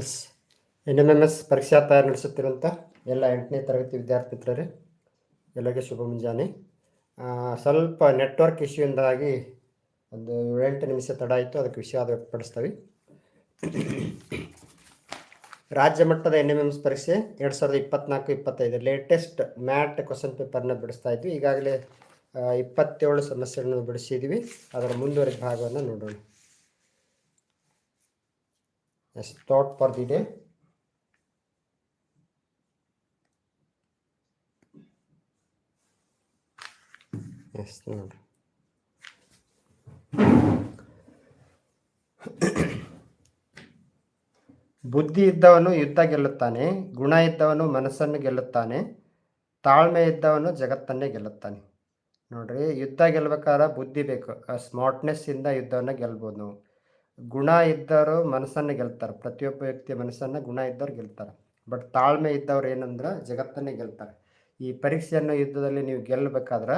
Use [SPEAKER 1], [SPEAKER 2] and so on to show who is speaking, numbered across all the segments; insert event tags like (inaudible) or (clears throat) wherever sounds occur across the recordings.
[SPEAKER 1] Yes N M M S ಪರೀಕ್ಷಾ ತಯಾರಿ ನಡೆಸುತ್ತಿರುವಂಥ ಎಲ್ಲ ಎಂಟನೇ ತರಗತಿ ವಿದ್ಯಾರ್ಥಿ ಮಿತ್ರರೇ ಎಲ್ಲರಿಗೆ ಶುಭ ಮುಂಜಾನೆ. ಸ್ವಲ್ಪ ನೆಟ್ವರ್ಕ್ ಇಶ್ಯೂಯಿಂದಾಗಿ ಒಂದು ಏಳೆಂಟು ನಿಮಿಷ ತಡ ಆಯಿತು, ಅದಕ್ಕೆ ವಿಷಯ ವ್ಯಕ್ತಪಡಿಸ್ತೀವಿ. ರಾಜ್ಯ ಮಟ್ಟದ ಎನ್ ಎಂ ಎಂ ಎಸ್ ಪರೀಕ್ಷೆ ಎರಡು ಸಾವಿರದ ಇಪ್ಪತ್ನಾಲ್ಕು, ಇಪ್ಪತ್ತೈದು ಲೇಟೆಸ್ಟ್ ಮ್ಯಾಟ್ ಕ್ವಶನ್ ಪೇಪರ್ನ ಬಿಡಿಸ್ತಾ ಇದ್ವಿ. ಈಗಾಗಲೇ ಇಪ್ಪತ್ತೇಳು ಸಮಸ್ಯೆಗಳನ್ನು ಬಿಡಿಸಿದ್ವಿ. ಅದರ ಮುಂದುವರೆದ ಭಾಗವನ್ನು ನೋಡೋಣ. Yes thought for the day. Yes ನೋಡ್ರಿ ಬುದ್ಧಿ ಇದ್ದವನು ಯುದ್ಧ ಗೆಲ್ಲುತ್ತಾನೆ, ಗುಣ ಇದ್ದವನು ಮನಸ್ಸನ್ನು ಗೆಲ್ಲುತ್ತಾನೆ, ತಾಳ್ಮೆ ಇದ್ದವನು ಜಗತ್ತನ್ನೇ ಗೆಲ್ಲುತ್ತಾನೆ. ನೋಡ್ರಿ, ಯುದ್ಧ ಗೆಲ್ಬೇಕಾದ್ರೆ ಬುದ್ಧಿ ಬೇಕು, ಆ ಸ್ಮಾರ್ಟ್ನೆಸ್ ಇಂದ ಯುದ್ಧವನ್ನು ಗೆಲ್ಬೋದು. ನಾವು ಗುಣ ಇದ್ದವರು ಮನಸ್ಸನ್ನು ಗೆಲ್ತಾರೆ. ಪ್ರತಿಯೊಬ್ಬ ವ್ಯಕ್ತಿಯ ಮನಸ್ಸನ್ನು ಗುಣ ಇದ್ದವ್ರು ಗೆಲ್ತಾರೆ. ಬಟ್ ತಾಳ್ಮೆ ಇದ್ದವ್ರು ಏನಂದ್ರೆ ಜಗತ್ತನ್ನೇ ಗೆಲ್ತಾರೆ. ಈ ಪರೀಕ್ಷೆಯನ್ನು ಯುದ್ಧದಲ್ಲಿ ನೀವು ಗೆಲ್ಲಬೇಕಾದ್ರೆ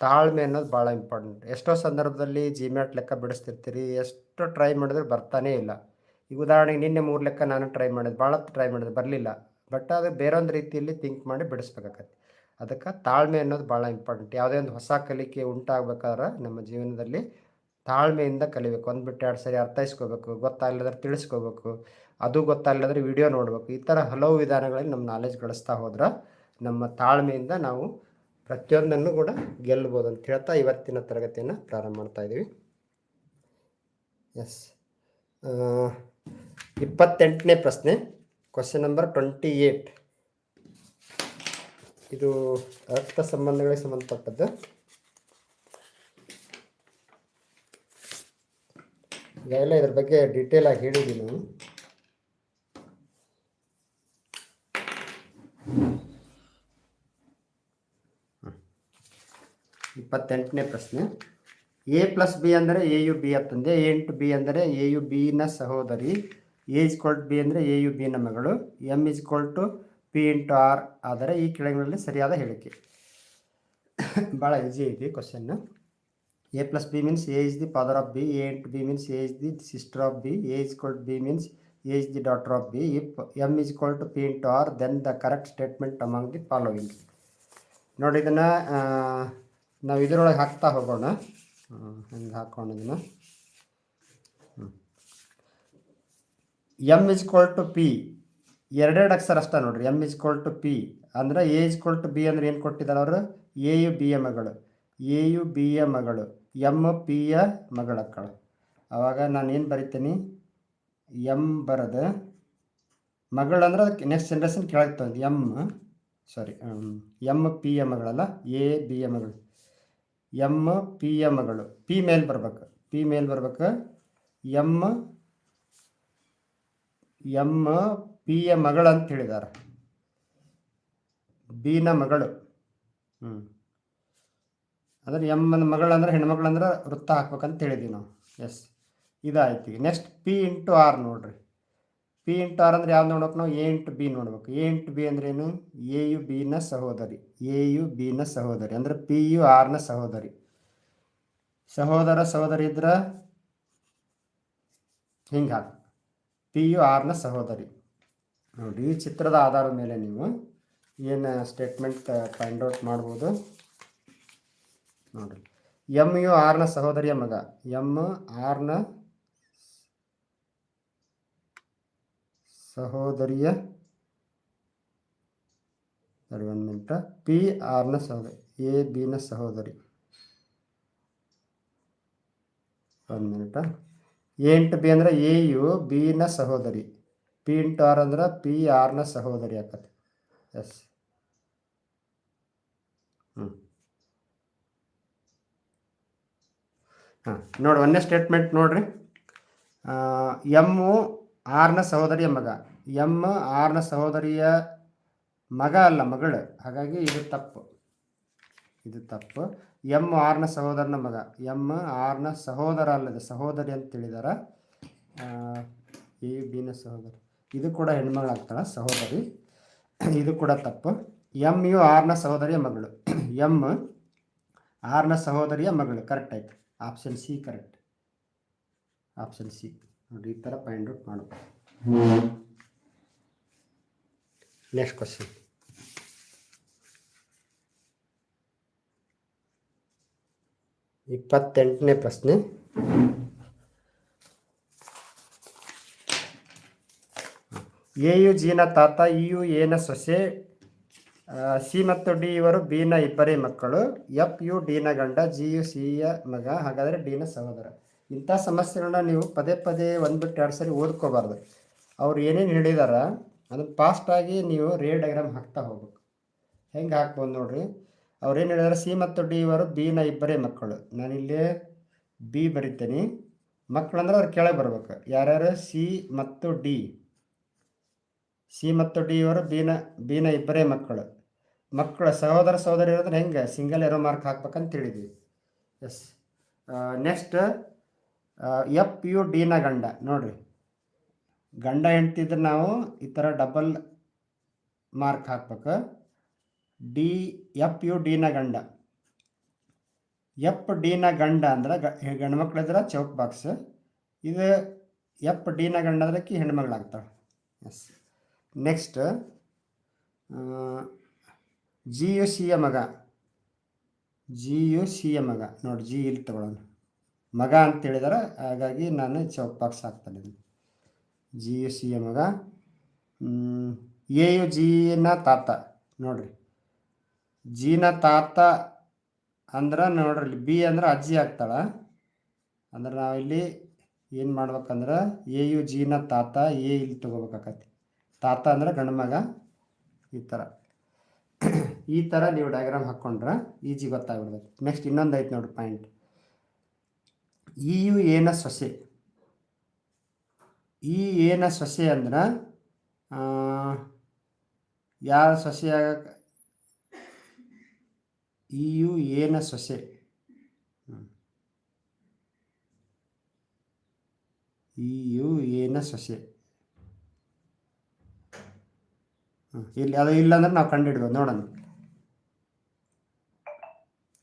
[SPEAKER 1] ತಾಳ್ಮೆ ಅನ್ನೋದು ಭಾಳ ಇಂಪಾರ್ಟೆಂಟ್ ಎಷ್ಟೋ ಸಂದರ್ಭದಲ್ಲಿ ಜಿಮ್ಯಾಟ್ ಲೆಕ್ಕ ಬಿಡಿಸ್ತಿರ್ತೀರಿ, ಎಷ್ಟು ಟ್ರೈ ಮಾಡಿದ್ರೆ ಬರ್ತಾನೇ ಇಲ್ಲ. ಈಗ ಉದಾಹರಣೆಗೆ ನಿನ್ನೆ ಮೂರು ಲೆಕ್ಕ ನಾನು ಟ್ರೈ ಮಾಡಿದೆ, ಭಾಳ ಟ್ರೈ ಮಾಡಿದೆ, ಬರಲಿಲ್ಲ. ಬಟ್ ಅದು ಬೇರೊಂದು ರೀತಿಯಲ್ಲಿ ಥಿಂಕ್ ಮಾಡಿ ಬಿಡಿಸ್ಬೇಕಾಗತ್ತೆ. ಅದಕ್ಕೆ ತಾಳ್ಮೆ ಅನ್ನೋದು ಭಾಳ ಇಂಪಾರ್ಟೆಂಟ್ ಯಾವುದೇ ಒಂದು ಹೊಸ ಕಲಿಕೆ ಉಂಟಾಗಬೇಕಾದ್ರೆ ನಮ್ಮ ಜೀವನದಲ್ಲಿ ತಾಳ್ಮೆಯಿಂದ ಕಲಿಬೇಕು. ಒಂದು ಬಿಟ್ಟು ಎರಡು ಸರಿ ಅರ್ಥೈಸ್ಕೋಬೇಕು ಗೊತ್ತಾಗಲಿಲ್ಲದ್ರೆ ತಿಳಿಸ್ಕೋಬೇಕು, ಅದು ಗೊತ್ತಾಗಲಿಲ್ಲದ್ರೆ ವಿಡಿಯೋ ನೋಡಬೇಕು. ಈ ಥರ ಹಲವು ವಿಧಾನಗಳಲ್ಲಿ ನಮ್ಮ ನಾಲೆಜ್ ಗಳಿಸ್ತಾ ಹೋದ್ರೆ ನಮ್ಮ ತಾಳ್ಮೆಯಿಂದ ನಾವು ಪ್ರತಿಯೊಂದನ್ನು ಕೂಡ ಗೆಲ್ಬೋದು ಅಂತ ಹೇಳ್ತಾ ಇವತ್ತಿನ ತರಗತಿಯನ್ನು ಪ್ರಾರಂಭ ಮಾಡ್ತಾ ಇದ್ದೀವಿ ಎಸ್ ಇಪ್ಪತ್ತೆಂಟನೇ ಪ್ರಶ್ನೆ ಕ್ವಶನ್ ನಂಬರ್ ಟ್ವೆಂಟಿ ಏಯ್ಟ್ ಇದು ರಕ್ತ ಸಂಬಂಧಗಳಿಗೆ ಸಂಬಂಧಪಟ್ಟದ್ದು. ಈಗಾಗಲೇ ಇದ್ರ ಬಗ್ಗೆ ಡೀಟೇಲ್ ಆಗಿ ಹೇಳಿದ್ದೀನಿ. ಇಪ್ಪತ್ತೆಂಟನೇ ಪ್ರಶ್ನೆ. ಎ ಪ್ಲಸ್ ಬಿ ಅಂದರೆ ಎ ಯು ಬಿ ಅಂತಂದೆ. ಎ ಇಂಟು ಬಿ ಅಂದರೆ ಎ ಯು ಬಿನ ಸಹೋದರಿ. ಎ ಇಸ್ ಟು ಬಿ ಅಂದರೆ ಎ ಯು ಬಿನ ಮಗಳು. M is to P into R ಆದರೆ ಈ ಕೆಳಗಿನಲ್ಲಿ ಸರಿಯಾದ ಹೇಳಿಕೆ. ಭಾಳ ಈಸಿ ಐತಿ question A plus B means A is the father of B A into B means A is the sister of B A is to B means A is the daughter of B if M is to P into R then the correct statement among the following ನೋಡಿ ಇದನ್ನು ನಾವು ಇದರೊಳಗೆ ಹಾಕ್ತಾ ಹೋಗೋಣ. ಹಂಗೆ ಹಾಕೋಣ ಇದನ್ನು? M is to P ಎರಡೆರಡು ಅಕ್ಷರ ಅಷ್ಟೇ ನೋಡ್ರಿ. ಎಂ ಇಸ್ ಟು ಪಿ ಅಂದ್ರೆ ಎ ಇಸ್ ಟು ಬಿ ಅಂದ್ರೆ ಏನು ಕೊಟ್ಟಿದ್ದಾರೆ ಅವರು? ಎ ಯು ಬಿ ಎಮ್ಗಳು ಮಗಳು. ಎ ಯು ಬಿ ಎಂ ಮಗಳು. ಎಂ ಪಿ ಯ ಮಗಳಕ್ಕಳು ನಾನು ಏನು ಬರಿತೀನಿ? ಎಂ ಬರೋದು ಮಗಳು ಅಂದ್ರೆ ಅದಕ್ಕೆ ನೆಕ್ಸ್ಟ್ ಜನ್ರೇಷನ್ ಕೆಳಗೆ ತಂದು ಎಂ ಸಾರಿ ಎಂ ಪಿ ಯ ಮಗಳಲ್ಲ, ಎ, ಬಿ ಎ ಮಗಳು. ಎಂ ಪಿ ಯ ಮಗಳು, ಪಿ ಮೇಲ್ ಬರ್ಬೇಕು. ಪಿ ಮೇಲ್ ಬರ್ಬೇಕು. ಎಂ ಎಂ ಪಿ ಯ ಮಗಳು ಅಂತ ಹೇಳಿದ್ದಾರೆ ಬಿನ ಮಗಳು. ಹ್ಞೂ ಅಂದ್ರೆ ಎಂ ಮಗಳಂದ್ರೆ ಅಂದ್ರೆ ಹೆಣ್ಮಗಳು ಅಂದ್ರೆ ವೃತ್ತ ಹಾಕ್ಬೇಕಂತ ಹೇಳಿದ್ವಿ ನಾವು. ಎಸ್ ಇದಾಯ್ತು ಈಗ. ನೆಕ್ಸ್ಟ್ ಪಿ ಇಂಟು ಆರ್ ನೋಡ್ರಿ. ಪಿ ಇಂಟು ಆರ್ ಅಂದ್ರೆ ಯಾವ್ದು ನೋಡ್ಬೇಕು ನಾವು? ಎ ಇಂಟು ಬಿ ನೋಡ್ಬೇಕು. ಎ ಇಂಟು ಬಿ ಅಂದ್ರೆ ಏನು? ಎ ಯು ಬಿನ ಸಹೋದರಿ. ಎ ಯು ಬಿನ ಸಹೋದರಿ. ಅಂದ್ರೆ ಪಿ ಯು ಆರ್ನ ಸಹೋದರಿ. ಸಹೋದರ ಸಹೋದರಿ ಇದ್ರೆ ಹಿಂಗೆ ಹಾಕಿ. ಪಿ ಯು ಆರ್ನ ಸಹೋದರಿ. ನೋಡಿ, ಈ ಚಿತ್ರದ ಆಧಾರದ ಮೇಲೆ ನೀವು ಏನು ಸ್ಟೇಟ್ಮೆಂಟ್ ಫೈಂಡ್ ಔಟ್ ಮಾಡ್ಬೋದು. ನೋಡಿರಿ. ಎಂ ಯು ಆರ್ನ ಸಹೋದರಿಯ ಮಗ. ಎಂ ಆರ್ನ ಸಹೋದರಿಯ ಸರಿ ಮಿನಿಟ. ಪಿ ಆರ್ನ ಸಹೋದರಿ ಎ ಬಿನ ಸಹೋದರಿ. ಒಂದು ಮಿನಿಟ. ಎ ಇಂಟು ಬಿ ಅಂದ್ರೆ ಎ ಯು ಬಿನ ಸಹೋದರಿ. ಪಿ ಇಂಟು ಆರ್ ಅಂದ್ರೆ ಪಿ ಆರ್ನ ಸಹೋದರಿ ಆಕತ್ತೆ ಎಸ್. ಹಾಂ ನೋಡಿ ಒಂದನೇ ಸ್ಟೇಟ್ಮೆಂಟ್ ನೋಡ್ರಿ. ಎಮ್ಮು ಆರ್ನ ಸಹೋದರಿಯ ಮಗ. ಎಂ ಆರ್ನ ಸಹೋದರಿಯ ಮಗ ಅಲ್ಲ, ಮಗಳು. ಹಾಗಾಗಿ ಇದು ತಪ್ಪು. ಇದು ತಪ್ಪು. ಎಂ ಆರ್ನ ಸಹೋದರನ ಮಗ. ಎಂ ಆರ್ನ ಸಹೋದರ ಅಲ್ಲದೆ, ಸಹೋದರಿ ಅಂತ ತಿಳಿದಾರ ಎ ಬಿನ ಸಹೋದರಿ. ಇದು ಕೂಡ ಹೆಣ್ಮಗಳಾಗ್ತಾಳ, ಸಹೋದರಿ. ಇದು ಕೂಡ ತಪ್ಪು. ಎಂ ಯು ಆರ್ನ ಸಹೋದರಿಯ ಮಗಳು. ಎಂ ಆರ್ನ ಸಹೋದರಿಯ ಮಗಳು. ಕರೆಕ್ಟ್ ಆಯ್ತು. Option C correct option C ನೋಡಿ, ಈ ಥರ ಫೈಂಡ್ ಔಟ್ ಮಾಡಬೇಕು ನೆಕ್ಸ್ಟ್ ಕ್ವಶನ್ ಇಪ್ಪತ್ತೆಂಟನೇ ಪ್ರಶ್ನೆ. ಎ ಯು ಜಿನ ತಾತ ಯು ಎನ ಸೊಸೆ ಸಿ ಮತ್ತು ಡಿ ಇವರು ಬಿ ನ ಇಬ್ಬರೇ ಮಕ್ಕಳು, ಎಫ್, ಯು, ಡಿ ನ ಗಂಡ, ಜಿ, ಯು, ಸಿ, ಯ ಮಗ, ಹಾಗಾದರೆ ನ ಸಹೋದರ. ಇಂಥ ಸಮಸ್ಯೆಗಳನ್ನ ನೀವು ಪದೇ ಪದೇ ಒಂದು ಬಿಟ್ಟು ಎರಡು ಸರಿ ಓದ್ಕೋಬಾರ್ದು. ಅವ್ರು ಏನೇನು ಹೇಳಿದಾರ, ಅದನ್ನು ಫಾಸ್ಟಾಗಿ ನೀವು ರೇ ಡೈಗ್ರಾಮ್ ಹಾಕ್ತಾ ಹೋಗ್ಬೇಕು. ಹೆಂಗೆ ಹಾಕ್ಬೋದು ನೋಡ್ರಿ. ಏನು ಹೇಳಿದಾರೆ, ಸಿ ಮತ್ತು ಡಿ ಇವರು ಬಿನ ಇಬ್ಬರೇ ಮಕ್ಕಳು. ನಾನಿಲ್ಲಿ ಬಿ ಬರಿತೀನಿ. ಮಕ್ಕಳಂದ್ರೆ ಅವ್ರು ಕೆಳಗೆ ಬರ್ಬೇಕು. ಯಾರ್ಯಾರು? ಸಿ ಮತ್ತು ಡಿ. ಸಿ ಮತ್ತು ಡಿ ಇವರು ಬಿನ ಬಿನ ಇಬ್ಬರೇ ಮಕ್ಕಳು. ಮಕ್ಕಳ ಸಹೋದರ ಸಹೋದರಿ ಇರೋದ್ರೆ ಹೆಂಗೆ? ಸಿಂಗಲ್ ಎರೋ ಮಾರ್ಕ್ ಹಾಕ್ಬೇಕಂತ ಹೇಳಿದ್ವಿ. ಎಸ್ ನೆಕ್ಸ್ಟ್ ಎಫ್ ಯು ಡಿನ ಗಂಡ. ನೋಡ್ರಿ. ಗಂಡ ಹೆಂಡ್ತಿದ್ರೆ ನಾವು ಈ ಥರ ಡಬಲ್ ಮಾರ್ಕ್ ಹಾಕ್ಬೇಕು. ಡಿ ಎಫ್ ಯು ಡಿನ ಗಂಡ. ಎಫ್ ಡಿನ ಗಂಡ ಅಂದ್ರೆ ಗಂಡು ಮಕ್ಳಿದ್ರೆ ಚೌಕ್ ಬಾಕ್ಸ್ ಇದು ಎಫ್ ಡಿನ ಗಂಡ ಅಂದ್ರೆ ಕಿ ಹೆಣ್ಮಗಳಾಗ್ತಾಳೆ ಎಸ್ ನೆಕ್ಸ್ಟ್ ಜಿ ಯು ಯ ಮಗ. ಜಿ ಯು ಯ ಮಗ. ನೋಡಿ, ಜಿ ಇಲ್ಲಿ ತಗೊಳ್ಳೋಣ. ಮಗ ಅಂತ ಹೇಳಿದಾರೆ, ಹಾಗಾಗಿ ನಾನು ಚೌಕ್ ಬಾಕ್ಸ್ ಹಾಕ್ತಾನೆ ಜಿ ಯು ಸಿಯ ಮಗ ಎ ಯು ಜಿನ ತಾತ. ನೋಡ್ರಿ. ಜಿನ ತಾತ ಅಂದ್ರೆ ನೋಡ್ರಿ ಬಿ ಅಂದ್ರೆ ಅಜ್ಜಿ ಆಗ್ತಾಳ. ಅಂದ್ರೆ ನಾವಿಲ್ಲಿ ಏನು ಮಾಡ್ಬೇಕಂದ್ರೆ, ಎ ಯು ಜಿನ ತಾತ, ಎ ಇಲ್ಲಿ ತೊಗೋಬೇಕಾಕತಿ ತಾತ ಅಂದ್ರೆ ಗಂಡು ಮಗ. ಈ ಥರ ಈ ಥರ ನೀವು ಡಯಾಗ್ರಾಮ್ ಹಾಕ್ಕೊಂಡ್ರೆ ಈಜಿ ಗೊತ್ತಾಗ್ಬಿಡ್ಬೇಕು ನೆಕ್ಸ್ಟ್ ಇನ್ನೊಂದು ಐತೆ ನೋಡಿ ಪಾಯಿಂಟ್ ಇ ಯು ಏನ ಸೊಸೆ. ಈ ಏನ ಸೊಸೆ ಅಂದ್ರೆ ಯಾರ ಸೊಸೆ ಆಗಕ್ಕೆ ಇ ಯು ಏನ ಸೊಸೆ. ಇ ಯು ಏನ ಸೊಸೆ. ಇಲ್ಲಿ ಅದು ಇಲ್ಲ ಅಂದ್ರೆ ನಾವು ಕಂಡುಹಿಡ್ಬೋದು ನೋಡೋಣ.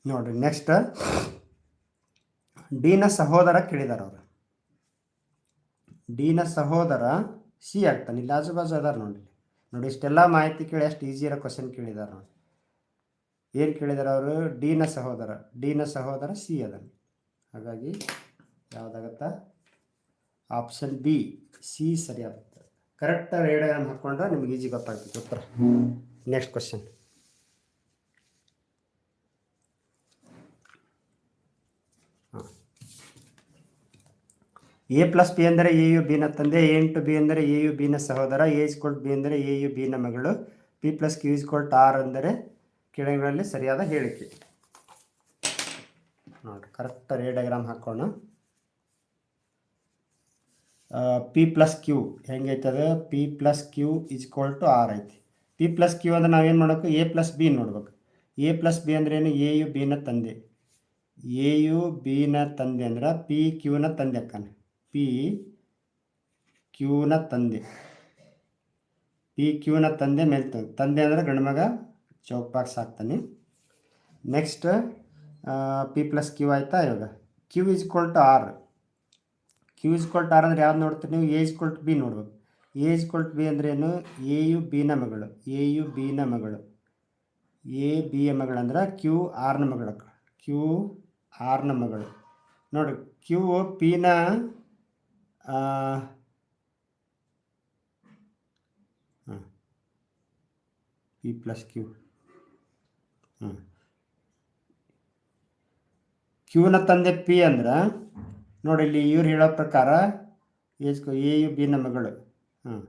[SPEAKER 1] ನೋಡ್ರಿ ನೆಕ್ಸ್ಟ್ ಡಿನ ಸಹೋದರ ಕೇಳಿದಾರ ಅವರು. ಡಿನ ಸಹೋದರ ಸಿ ಆಗ್ತಾನೆ ಇಲ್ಲಿ ಆಜುಬಾಜು ಅದಾರ ನೋಡಿ ನೋಡಿ ಇಷ್ಟೆಲ್ಲ ಮಾಹಿತಿ ಕೇಳಿ ಅಷ್ಟು ಈಸಿ ಇರೋ ಕ್ವಶನ್ ಕೇಳಿದಾರ ನೋಡಿ ಏನು ಕೇಳಿದಾರೆ ಅವರು? ಡಿನ ಸಹೋದರ ಡಿನ ಸಹೋದರ ಸಿ ಅದನ್ನು ಹಾಗಾಗಿ ಯಾವುದಾಗತ್ತಾ? ಆಪ್ಷನ್ ಬಿ ಸಿ ಸರಿಯಾಗುತ್ತೆ. ಕರೆಕ್ಟ್ ರೇಡಿಯನ್ನು ಹಾಕ್ಕೊಂಡ್ರೆ ನಿಮ್ಗೆ ಈಜಿ ಗೊತ್ತಾಗ್ತದೆ ಉತ್ತರ. Next question A plus B ಅಂದರೆ ಎ ಯು ಬಿನ ತಂದೆ, ಎ ಇಂಟು ಬಿ ಅಂದರೆ ಎ ಯು ಬಿನ ಸಹೋದರ, A is equal to B ಅಂದರೆ ಎ ಯು ಬಿನ ಮಗಳು. P plus Q is equal to R ಅಂದರೆ ಕೆಳಗಳಲ್ಲಿ ಸರಿಯಾದ ಹೇಳಿಕೆ. ನೋಡಿ ಕರೆಕ್ಟ್ ರೇ ಡಯಾಗ್ರಾಮ್ ಹಾಕೋಣ. P plus Q ಹೆಂಗೈತದ P plus Q is equal to R ಐತಿ. ಪಿ ಪ್ಲಸ್ ಕ್ಯೂ ಅಂದ್ರೆ ನಾವೇನು ಮಾಡಬೇಕು? ಎ ಪ್ಲಸ್ ಬಿ ನೋಡ್ಬೇಕು. ಎ ಪ್ಲಸ್ ಬಿ ಅಂದ್ರೆ ಏನು? ಎ ಯು ಬಿನ ತಂದೆ. ಎ ಯು ಬಿನ ತಂದೆ ಅಂದ್ರೆ ಪಿ ಕ್ಯೂನ ತಂದೆ ಅಕ್ಕನ. ಪಿ ಕ್ಯೂನ ತಂದೆ. ಪಿ ಕ್ಯೂನ ತಂದೆ ಮೇಲೆ ತಂದೆ ಅಂದರೆ ಗಂಡು ಮಗ ಚೌಕ್ ಬಾಕ್ಸ್ ಹಾಕ್ತಾನೆ ನೆಕ್ಸ್ಟ್ ಪಿ ಪ್ಲಸ್ ಕ್ಯೂ ಆಯ್ತಾ ಇವಾಗ? Q is to R Q is to R ಅಂದ್ರೆ ಯಾವ್ದು ನೋಡ್ತೀರಿ ನೀವು? ಎ ಇಸ್ ಟು ಬಿ ನೋಡ್ಬೇಕು. ಎ ಇಸ್ ಟು ಬಿ ಅಂದರೆ ಏನು? ಎ ಯು ಬಿನ ಮಗಳು. ಎ ಯು ಬಿನ ಮಗಳು. ಎ ಬಿ ಯ ಮಗಳಂದ್ರೆ ಕ್ಯೂ ಆರ್ನ ಮಗಳು. ಕ್ಯೂ ಆರ್ನ ಮಗಳು. ನೋಡಿ ಕ್ಯೂ ಪಿನ ಪಿ ಪ್ಲಸ್ ಕ್ಯೂ ಹಾಂ ಕ್ಯೂನ ತಂದೆ ಪಿ ಅಂದ್ರೆ, ನೋಡಿ ಇಲ್ಲಿ ಇವ್ರು ಹೇಳೋ ಪ್ರಕಾರ ಏಜ್ ಎ ಯು ಬಿ ಮಗಳು. ಹಾಂ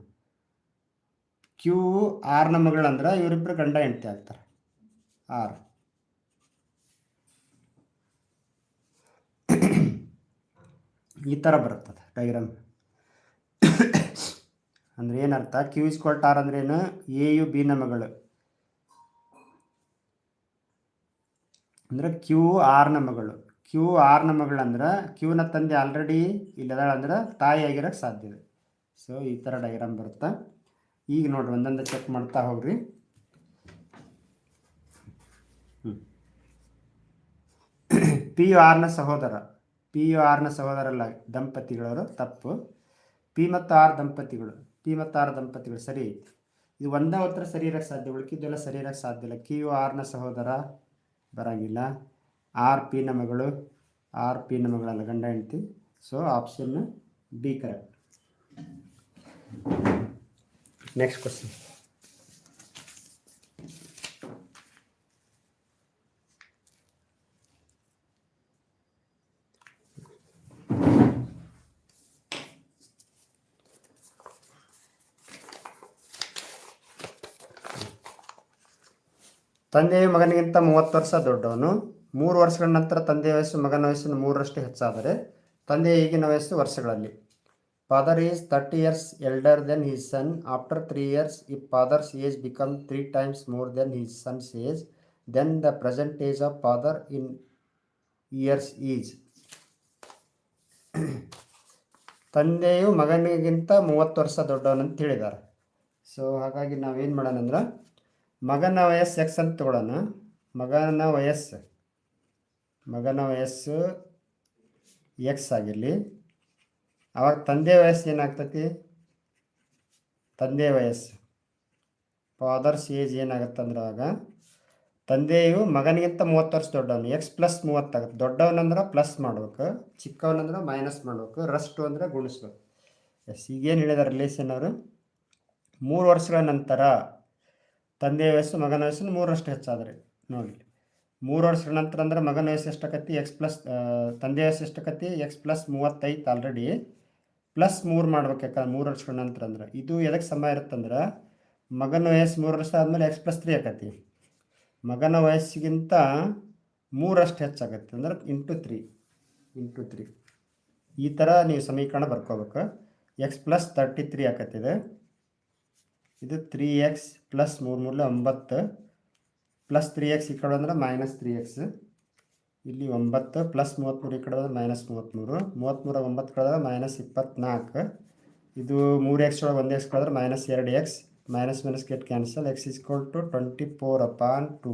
[SPEAKER 1] ಕ್ಯೂ ಆರ್ನ ಮಗಳು ಅಂದ್ರೆ ಇವರಿಬ್ಬರು ಗಂಡ ಹೆಂಡತಿ ಆಗ್ತಾರೆ. ಆರ್. ಈ ಥರ ಬರುತ್ತದೆ. ಡೈಗ್ರಾಮ್ (coughs) ಅಂದ್ರೆ ಏನರ್ಥ? ಕ್ಯೂ ಇಸ್ ಆರ್ ಅಂದ್ರೇನು ಎ ಯು ಬಿ ಮಗಳು. ಅಂದ್ರೆ ಕ್ಯೂ ಆರ್ನ ಮಗಳು. ಕ್ಯೂ ಆರ್ನ ಮಗಳು ಅಂದ್ರೆ ಕ್ಯೂನ ತಂದೆ ಆಲ್ರೆಡಿ ಇಲ್ಲದಾಳ ಅಂದ್ರೆ ತಾಯಿ ಆಗಿರೋಕ್ಕೆ ಸಾಧ್ಯ ಇದೆ. ಸೊ ಈ ಥರ ಡೈಗ್ರಾಮ್ ಬರುತ್ತೆ? ಈಗ ನೋಡ್ರಿ, ಒಂದೊಂದು ಚೆಕ್ ಮಾಡ್ತಾ ಹೋಗ್ರಿ. ಪಿ ಯು ಆರ್ನ ಸಹೋದರ. ಪಿ ಯು ಆರ್ನ ಸಹೋದರಲ್ಲ ದಂಪತಿಗಳವರು, ತಪ್ಪು. ಪಿ ಮತ್ತು ಆರ್ ದಂಪತಿಗಳು, ಪಿ ಮತ್ತು ಆರ್ ದಂಪತಿಗಳು ಸರಿ ಇದು ಒಂದೇ ಹತ್ರ ಸರಿ ಸಾಧ್ಯ ಉಳ್ಕಿದ್ದೆಲ್ಲ ಸರಿ ಇರೋಕ್ಕೆ ಸಾಧ್ಯ ಇಲ್ಲ. ಕ್ಯೂ ಆರ್ನ ಸಹೋದರ ಬರಂಗಿಲ್ಲ. ಆರ್ ಪಿ ನಮಗಳು ಆರ್ ಪಿ ನಮಗಳಲ್ಲ ಗಂಡ ಹೆಂಡ್ತಿ. So option D correct next question ತಂದೆಯು ಮಗನಿಗಿಂತ ಮೂವತ್ತು ವರ್ಷ ದೊಡ್ಡವನು. ಮೂರು ವರ್ಷಗಳ ನಂತರ ತಂದೆಯ ವಯಸ್ಸು, ಮಗನ ವಯಸ್ಸಿನ ಮೂರರಷ್ಟು ಹೆಚ್ಚಾದರೆ ತಂದೆಯ ಈಗಿನ ವಯಸ್ಸು ವರ್ಷಗಳಲ್ಲಿ. Father is thirty years elder then his son after three years if father's age become three times more then his son's age then the present age of father in years is ತಂದೆಯು ಮಗನಿಗಿಂತ ಮೂವತ್ತು ವರ್ಷ ದೊಡ್ಡವನಂತ ಹೇಳಿದ್ದಾರೆ. So ಹಾಗಾಗಿ ನಾವೇನು ಮಾಡೋಣ ಅಂದ್ರೆ ಮಗನ ವಯಸ್ಸು ಎಕ್ಸ್ ಅಂತ ತಗೊಳ್ಳೋಣ. ಮಗನ ವಯಸ್ಸು ಮಗನ ವಯಸ್ಸು ಎಕ್ಸ್ ಆಗಿರಲಿ. ಆವಾಗ ತಂದೆ ವಯಸ್ಸು ಏನಾಗ್ತೈತಿ? ತಂದೆ ವಯಸ್ಸು. ಫಾದರ್ಸ್ ಏಜ್ ಏನಾಗುತ್ತೆ ಅವಾಗ ತಂದೆಯು ಮಗನಿಗಿಂತ ಮೂವತ್ತು ವರ್ಷ ದೊಡ್ಡವನು. ಎಕ್ಸ್ ಪ್ಲಸ್ ಮೂವತ್ತಾಗುತ್ತೆ ದೊಡ್ಡವನಂದ್ರೆ ಪ್ಲಸ್ ಮಾಡ್ಬೇಕು. ಚಿಕ್ಕವನಂದ್ರೆ ಮೈನಸ್ ಮಾಡ್ಬೇಕು. ರಸ್ಟು ಅಂದರೆ ಗುಣಿಸ್ಬೇಕು. ಎಸ್, ಈಗೇನು ಹೇಳಿದಾರೆ ರಿಲೇಷನ್ ಅವರು? ಮೂರು ವರ್ಷಗಳ ನಂತರ ತಂದೆಯ ವಯಸ್ಸು, ಮಗನ ವಯಸ್ಸು ಮೂರರಷ್ಟು ಹೆಚ್ಚಾದ್ರೆ ನೋಡಿ. ಮೂರು ವರ್ಷದ ನಂತರ ಅಂದ್ರೆ ಮಗನ ವಯಸ್ಸು ಎಷ್ಟಕತ್ತಿ? ಎಕ್ಸ್ ಪ್ಲಸ್ ತಂದೆ ವಯಸ್ಸು ಎಷ್ಟಕತ್ತಿ? ಎಕ್ಸ್ ಪ್ಲಸ್ ಮೂವತ್ತೈದು ಆಲ್ರೆಡಿ ಪ್ಲಸ್ ಮೂರು ಮಾಡ್ಬೇಕು ಯಾಕಂದ್ರೆ ಮೂರು ವರ್ಷಗಳ ನಂತರ ಅಂದ್ರೆ. ಇದು ಎದಕ್ಕೆ ಸಮ ಇರುತ್ತಂದ್ರೆ ಮಗನ ವಯಸ್ಸು ಮೂರು ವರ್ಷ ಆದಮೇಲೆ ಎಕ್ಸ್ ಪ್ಲಸ್ ತ್ರೀ ಆಕತಿ ಮಗನ ವಯಸ್ಸಿಗಿಂತ ಮೂರಷ್ಟು ಹೆಚ್ಚಾಗತ್ತೆ ಅಂದ್ರೆ ಇಂಟು ತ್ರೀ ಇಂಟು ತ್ರೀ ಈ ಥರ ನೀವು ಸಮೀಕರಣ ಬರ್ಕೋಬೇಕು. ಎಕ್ಸ್ ಪ್ಲಸ್ ತರ್ಟಿ ತ್ರೀ ಆಕತ್ತಿದೆ. ಇದು ತ್ರೀ ಎಕ್ಸ್ ಪ್ಲಸ್ ಮೂರು ಮೂರಲೆ ಒಂಬತ್ತು. ಪ್ಲಸ್ ತ್ರೀ ಎಕ್ಸ್ ಈ ಕಡೆ ಅಂದ್ರೆ ಮೈನಸ್ ತ್ರೀ ಎಕ್ಸ್ ಇಲ್ಲಿ ಒಂಬತ್ತು ಪ್ಲಸ್ ಮೂವತ್ತ್ಮೂರು ಈ ಕಡೆ ಅಂದ್ರೆ ಮೈನಸ್ ಮೂವತ್ತ್ಮೂರು ಮೂವತ್ತ್ಮೂರ ಒಂಬತ್ತು ಕಳೆದ್ರೆ ಮೈನಸ್ ಇಪ್ಪತ್ನಾಲ್ಕು. ಇದು ಮೂರು ಎಕ್ಸ್ ಒಳಗೆ ಒಂದು ಎಕ್ಸ್ ಕಳೆದ್ರೆ ಮೈನಸ್ ಎರಡು X minus minus get cancel X is equal to twenty four upon two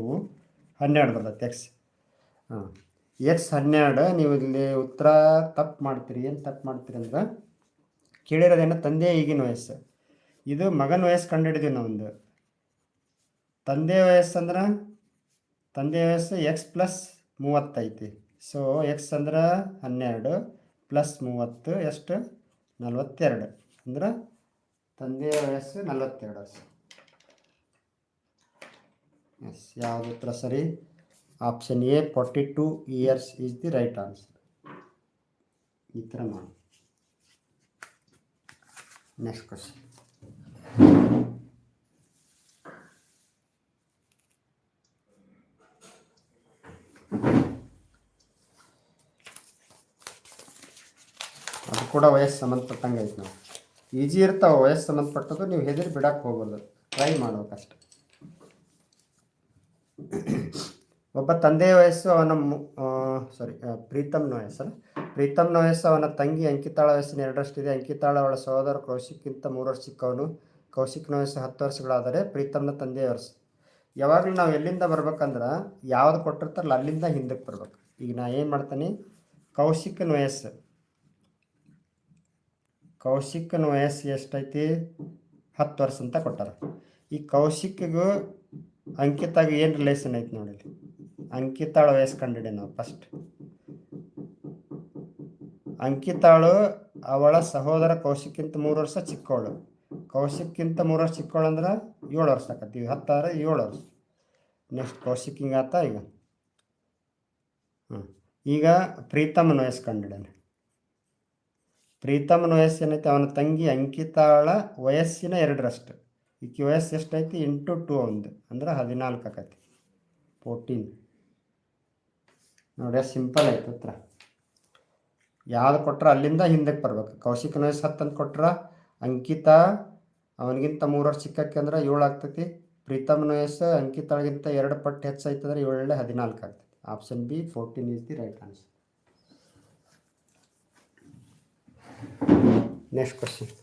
[SPEAKER 1] ಹನ್ನೆರಡು ಬರ್ತೈತೆ ಎಕ್ಸ್ ಹಾಂ. ಎಕ್ಸ್ ಹನ್ನೆರಡು, ನೀವು ಇಲ್ಲಿ ಉತ್ತರ ತಪ್ಪು ಮಾಡ್ತೀರಿ. ಏನು ತಪ್ಪು ಮಾಡ್ತೀರಿ ಅಂದ್ರೆ ಕೇಳಿರೋದೇನೋ ತಂದೆ ಈಗಿನ ವಯಸ್ಸು. ಇದು ಮಗನ ವಯಸ್ಸು ಕಂಡುಹಿಡಿದೀವಿ ನಾವೊಂದು. ತಂದೆ ವಯಸ್ಸು ಅಂದ್ರೆ, ತಂದೆ ವಯಸ್ಸು ಎಕ್ಸ್ ಪ್ಲಸ್ ಮೂವತ್ತೈತಿ ಸೊ ಎಕ್ಸ್ ಅಂದ್ರೆ ಹನ್ನೆರಡು ಪ್ಲಸ್ ಮೂವತ್ತು ಎಷ್ಟು? ನಲವತ್ತೆರಡು. ಅಂದ್ರೆ ತಂದೆಯ ವಯಸ್ಸು ನಲವತ್ತೆರಡು ಎಸ್ ಯಾವುದು ಉತ್ತರ ಸರಿ? Option A forty two years is the right answer ಈ ಥರ ಮಾಡಿ ನೆಕ್ಸ್ಟ್ ಕ್ವಶನ್ ಅದು ಕೂಡ ವಯಸ್ಸು ಸಂಬಂಧಪಟ್ಟಂಗೆ ಐತೆ ನಾವು. ಈಜಿ ಇರ್ತಾವೆ, ವಯಸ್ಸು ಸಂಬಂಧಪಟ್ಟದ್ದು ನೀವು ಹೆದರಿ ಬಿಡಕ್ಕೆ ಹೋಗಲ್ಲ ಟ್ರೈ ಮಾಡ್ಬೇಕಷ್ಟೆ ಒಬ್ಬ ತಂದೆಯ ವಯಸ್ಸು ಅವನ ಸಾರಿ ಪ್ರೀತಮ್ನ ವಯಸ್ಸಲ್ಲ ಪ್ರೀತಮ್ನ ವಯಸ್ಸು ಅವನ ತಂಗಿ ಅಂಕಿತಾಳ ವಯಸ್ಸಿನ ಎರಡರಷ್ಟಿದೆ. ಅಂಕಿತಾಳ ಅವಳ ಸಹೋದರ ಕೌಶಿಕ್ಕಿಂತ ಮೂರು ವರ್ಷ ಚಿಕ್ಕವನು. ಕೌಶಿಕ್ನ ವಯಸ್ಸು ಹತ್ತು ವರ್ಷಗಳಾದರೆ ಪ್ರೀತಮ್ನ ತಂದೆಯ ವರ್ಷ. ಯಾವಾಗಲೂ ನಾವು ಎಲ್ಲಿಂದ ಬರ್ಬೇಕಂದ್ರೆ ಯಾವ್ದು ಕೊಟ್ಟಿರ್ತಾರಲ್ಲ ಅಲ್ಲಿಂದ ಹಿಂದಕ್ಕೆ ಬರ್ಬೇಕು. ಈಗ ನಾ ಏನು ಮಾಡ್ತೀನಿ? ಕೌಶಿಕನ ವಯಸ್ಸು ಕೌಶಿಕನ ವಯಸ್ಸು ಎಷ್ಟೈತಿ? ಹತ್ತು ವರ್ಷ ಅಂತ ಕೊಟ್ಟಾರ. ಈ ಕೌಶಿಕ್ಗೂ ಅಂಕಿತಾಗ ಏನು ರಿಲೇಷನ್ ಐತಿ ನೋಡಿ. ಅಂಕಿತಾಳ ವಯಸ್ಸು ಕಂಡಿಡಿ ನಾವು ಫಸ್ಟ್ ಅಂಕಿತಾಳು ಅವಳ ಸಹೋದರ ಕೌಶಿಕ್ಕಿಂತ ಮೂರು ವರ್ಷ ಚಿಕ್ಕವಳು ಕೌಶಿಕ್ಕಿಂತ ಮೂರು ವರ್ಷ ಚಿಕ್ಕವಳಂದ್ರೆ ಏಳು ವರ್ಷ ಆಕತ್ತೀವಿ ಹತ್ತಾರ, ಏಳು ವರ್ಷ. ನೆಕ್ಸ್ಟ್ ಕೌಶಿಕ್ ಹಿಂಗೆ ಆತ ಈಗ. ಹಾಂ ಈಗ ಪ್ರೀತಮನ ವಯಸ್ಸು ಕಂಡಿಡನೆ ಪ್ರೀತಮನ ವಯಸ್ಸು ಏನೈತಿ? ಅವನ ತಂಗಿ ಅಂಕಿತಾಳ ವಯಸ್ಸಿನ ಎರಡರಷ್ಟು. ಈಕೆ ವಯಸ್ಸು ಎಷ್ಟೈತಿ? ಇಂಟು ಟು ಒಂದು. ಅಂದ್ರೆ ಹದಿನಾಲ್ಕು ಆಕತಿ. ಫೋರ್ಟೀನ್ ನೋಡಿ ಸಿಂಪಲ್ ಆಯ್ತು ಹತ್ರ ಯಾವ್ದು ಕೊಟ್ರ ಅಲ್ಲಿಂದ ಹಿಂದಕ್ಕೆ ಬರ್ಬೇಕು. ಕೌಶಿಕನ ವಯಸ್ಸು ಹತ್ತು ಅಂತ ಕೊಟ್ರ ಅಂಕಿತಾ ಅವನಿಗಿಂತ ಮೂರು ವರ್ಷ ಚಿಕ್ಕಕ್ಕೆ ಅಂದ್ರೆ ಏಳು ಆಗ್ತೈತಿ. ಪ್ರೀತಮ್ನ ವಯಸ್ಸು ಅಂಕಿತಾಳಿಗಿಂತ ಎರಡು ಪಟ್ಟು ಹೆಚ್ಚಾಯ್ತಂದ್ರೆ ಏಳೇಳೆ ಹದಿನಾಲ್ಕು ಆಗ್ತೈತಿ. Option B fourteen is the right answer next question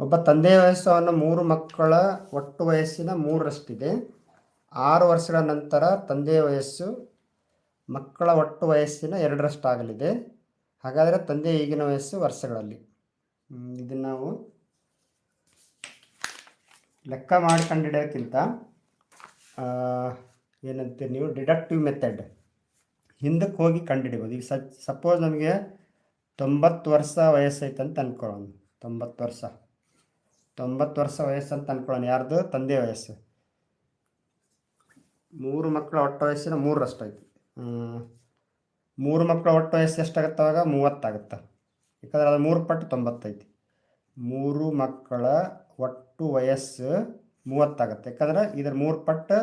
[SPEAKER 1] ಒಬ್ಬ ತಂದೆಯ ವಯಸ್ಸು ಅವನ ಮೂರು ಮಕ್ಕಳ ಒಟ್ಟು ವಯಸ್ಸಿನ ಮೂರರಷ್ಟಿದೆ. ಆರು ವರ್ಷಗಳ ನಂತರ ತಂದೆಯ ವಯಸ್ಸು ಮಕ್ಕಳ ಒಟ್ಟು ವಯಸ್ಸಿನ ಎರಡರಷ್ಟಾಗಲಿದೆ. ಹಾಗಾದರೆ ತಂದೆ ಈಗಿನ ವಯಸ್ಸು ವರ್ಷಗಳಲ್ಲಿ. ಇದನ್ನು ನಾವು ಲೆಕ್ಕ ಮಾಡಿ ಕಂಡುಹಿಡಿಯೋಕ್ಕಿಂತ ಏನಂತೀರಿ ನೀವು ಡಿಡಕ್ಟಿವ್ ಮೆಥಡ್ ಹಿಂದಕ್ಕೆ ಹೋಗಿ ಕಂಡುಹಿಡಿಬೋದು. ಈಗ ಸಪೋಸ್ ನಮಗೆ ತೊಂಬತ್ತು ವರ್ಷ ವಯಸ್ಸೈತೆ ಅಂತ ಅನ್ಕೊಳ್ಳೋಣ. ತೊಂಬತ್ತು ವರ್ಷ. ತೊಂಬತ್ತು ವರ್ಷ ವಯಸ್ಸು ಅಂತ ಅನ್ಕೊಳ್ಳೋಣ. ಯಾರ್ದು? ತಂದೆ ವಯಸ್ಸು. ಮೂರು ಮಕ್ಕಳ ಒಟ್ಟು ವಯಸ್ಸಿನ ಮೂರರಷ್ಟೈತಿ ಮೂರು ಮಕ್ಕಳ ಒಟ್ಟು ವಯಸ್ಸು ಎಷ್ಟಾಗತ್ತೆ ಅವಾಗ? ಮೂವತ್ತಾಗುತ್ತೆ. ಯಾಕಂದ್ರೆ ಅದು ಮೂರು ಪಟ್ಟು ತೊಂಬತ್ತೈತಿ. ಮೂರು ಮಕ್ಕಳ ಒಟ್ಟು ವಯಸ್ಸು ಮೂವತ್ತಾಗತ್ತೆ. ಯಾಕಂದ್ರೆ ಇದರ ಮೂರು ಪಟ್ಟು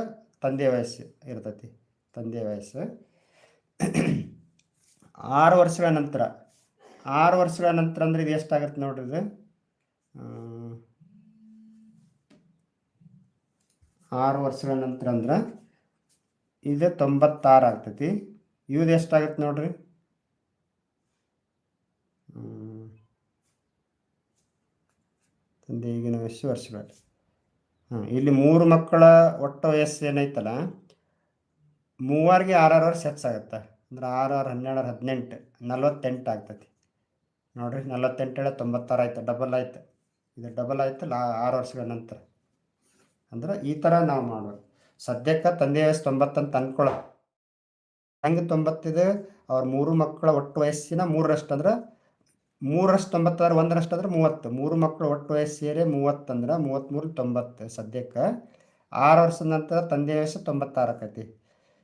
[SPEAKER 1] ತಂದೆ ವಯಸ್ಸು ಇರ್ತೈತಿ. ತಂದೆ ವಯಸ್ಸು. ಆರು ವರ್ಷಗಳ ನಂತರ. ಆರು ವರ್ಷಗಳ ನಂತರ ಅಂದ್ರೆ ಇದು ಎಷ್ಟಾಗತ್ತೆ ನೋಡ್ರಿ ಇದು? ಆರು ವರ್ಷಗಳ ನಂತರ ಅಂದ್ರೆ ಇದು ತೊಂಬತ್ತಾರು ಆಗ್ತೈತಿ. ಇವ್ದು ಎಷ್ಟಾಗತ್ತೆ ನೋಡ್ರಿ. ತಂದೆ, ಈಗಿನ ವಯಸ್ಸು ವರ್ಷಗಳ ಹಾಂ ಇಲ್ಲಿ ಮೂರು ಮಕ್ಕಳ ಒಟ್ಟು ವಯಸ್ಸು ಏನೈತಲ್ಲ, ಮೂವರಿಗೆ ಆರಾರು ವರ್ಷ ಹೆಚ್ಚಾಗತ್ತೆ ಅಂದ್ರೆ ಆರು ಆರು ಹನ್ನೆರಡು ಹದಿನೆಂಟು, ನಲವತ್ತೆಂಟು ಆಗ್ತೈತಿ. ನೋಡ್ರಿ ನಲ್ವತ್ತೆಂಟೇಳ ತೊಂಬತ್ತಾರು ಆಯ್ತು, ಡಬಲ್ ಆಯ್ತು. ಇದು ಡಬಲ್ ಆಯ್ತು, ಲಾ, ಆರು ವರ್ಷಗಳ ನಂತರ. ಅಂದ್ರೆ ಈ ಥರ ನಾವು ಮಾಡ್ಬೇಕು. ಸದ್ಯಕ್ಕೆ ತಂದೆ ವಯಸ್ಸು ತೊಂಬತ್ತಂತ ಅನ್ಕೊಳ್ಳೋ ಹೆಂಗೆ ತೊಂಬತ್ತಿದೆ? ಅವ್ರ ಮೂರು ಮಕ್ಕಳ ಒಟ್ಟು ವಯಸ್ಸಿನ ಮೂರರಷ್ಟು ಅಂದ್ರೆ, ಮೂರರಷ್ಟು ತೊಂಬತ್ತಾರು, ಒಂದರಷ್ಟು ಅಂದ್ರೆ ಮೂವತ್ತು. ಮೂರು ಮಕ್ಕಳು ಒಟ್ಟು ವಯಸ್ಸು ಸೇರಿ ಮೂವತ್ತಂದ್ರೆ ಮೂವತ್ತ್ಮೂರು ತೊಂಬತ್ತು ಸದ್ಯಕ್ಕೆ. ಆರು ವರ್ಷದ ನಂತರ ತಂದೆ ವಯಸ್ಸು ತೊಂಬತ್ತಾರು ಆಕೈತಿ.